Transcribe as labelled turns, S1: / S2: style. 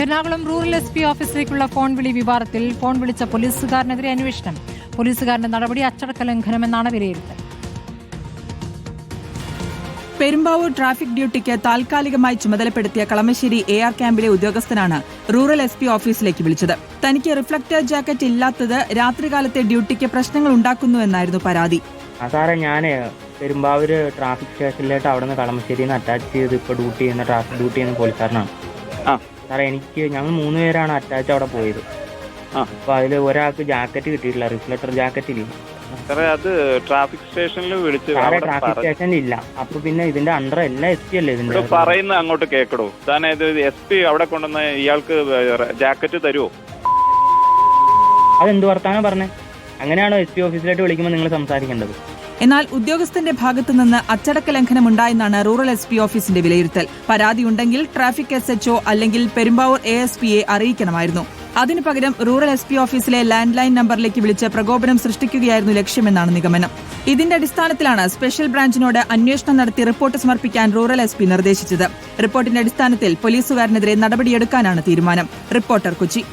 S1: Ernakulam rural S P ഓഫീസിലേക്കുള്ള phone വിളി വിവാദത്തിൽ ഫോൺ വിളിച്ച പോലീസുകാരനെതിരെ അന്വേഷണം. പോലീസുകാരന്റെ നടപടി അച്ചടക്ക ലംഘനമെന്നാണ് വിലയിരുത്തൽ.
S2: പെരുമ്പാവൂർ ട്രാഫിക് ഡ്യൂട്ടിക്ക് താൽക്കാലികമായി ചുമതലപ്പെടുത്തിയ കളമശ്ശേരി എ ആർ ക്യാമ്പിലെ ഉദ്യോഗസ്ഥനാണ് റൂറൽ എസ് പി ഓഫീസിലേക്ക് വിളിച്ചത്. തനിക്ക് റിഫ്ലക്ടർ ജാക്കറ്റ് ഇല്ലാത്തത് രാത്രികാലത്തെ ഡ്യൂട്ടിക്ക് പ്രശ്നങ്ങൾ ഉണ്ടാക്കുന്നുവെന്നായിരുന്നു പരാതി.
S3: സാറേ ഞാൻ പെരുമ്പാവൂർ ട്രാഫിക് സ്റ്റേഷനിലായിട്ട് അവിടെ നിന്ന് കളമശ്ശേരിയിൽ നിന്ന് അറ്റാച്ച് ചെയ്ത് ഇപ്പോൾ ഡ്യൂട്ടി ചെയ്യുന്ന ട്രാഫിക് ഡ്യൂട്ടി ചെയ്യുന്ന പോലീസുകാരനാണ്.
S4: ആ.
S3: സാറേ എനിക്ക് ഞങ്ങൾ മൂന്ന് പേരാണ് അറ്റാച്ച് അവിടെ പോയത്.
S4: ആ.
S3: അപ്പോൾ അതിൽ ഒരാൾക്ക് ജാക്കറ്റ് കിട്ടിയിട്ടില്ല റിഫ്ലക്ടർ ജാക്കറ്റ് ഇല്ല?
S4: സാറേ അത് ട്രാഫിക് സ്റ്റേഷനിൽ വിളിച്ച്
S3: സാറേ ട്രാഫിക് സ്റ്റേഷനിൽ ഇല്ല. അപ്പൊ പിന്നെ ഇതിന്റെ അണ്ടർ എല്ലാം എസ് പി അല്ലേ ഇതിന്റെ
S4: പറയുന്ന അങ്ങോട്ട് കേക്കടോ. താൻ ഇത് എസ് പി അവിടെ കൊണ്ടുവന്ന ഇയാൾക്ക് ജാക്കറ്റ് തരുമോ
S3: അതെന്ത് വർത്താനം പറഞ്ഞേ? അങ്ങനെയാണോ എസ് പി ഓഫീസിലായിട്ട് വിളിക്കുമ്പോൾ നിങ്ങൾ സംസാരിക്കേണ്ടത്?
S2: എന്നാൽ ഉദ്യോഗസ്ഥന്റെ ഭാഗത്തുനിന്ന് അച്ചടക്ക ലംഘനം ഉണ്ടായെന്നാണ് റൂറൽ എസ് പി ഓഫീസിന്റെ വിലയിരുത്തൽ. പരാതിയുണ്ടെങ്കിൽ ട്രാഫിക് എസ് എച്ച്ഒ അല്ലെങ്കിൽ പെരുമ്പാവൂർ എ എസ് പിയെ അറിയിക്കണമായിരുന്നു. അതിനു പകരം റൂറൽ എസ് പി ഓഫീസിലെ ലാൻഡ് ലൈൻ നമ്പറിലേക്ക് വിളിച്ച് പ്രകോപനം സൃഷ്ടിക്കുകയായിരുന്നു ലക്ഷ്യമെന്നാണ് നിഗമനം. ഇതിന്റെ അടിസ്ഥാനത്തിലാണ് സ്പെഷ്യൽ ബ്രാഞ്ചിനോട് അന്വേഷണം നടത്തി റിപ്പോർട്ട് സമർപ്പിക്കാൻ റൂറൽ എസ് പി നിർദ്ദേശിച്ചത്. റിപ്പോർട്ടിന്റെ അടിസ്ഥാനത്തിൽ പോലീസുകാരനെതിരെ നടപടിയെടുക്കാനാണ് തീരുമാനം. റിപ്പോർട്ടർ കൊച്ചി.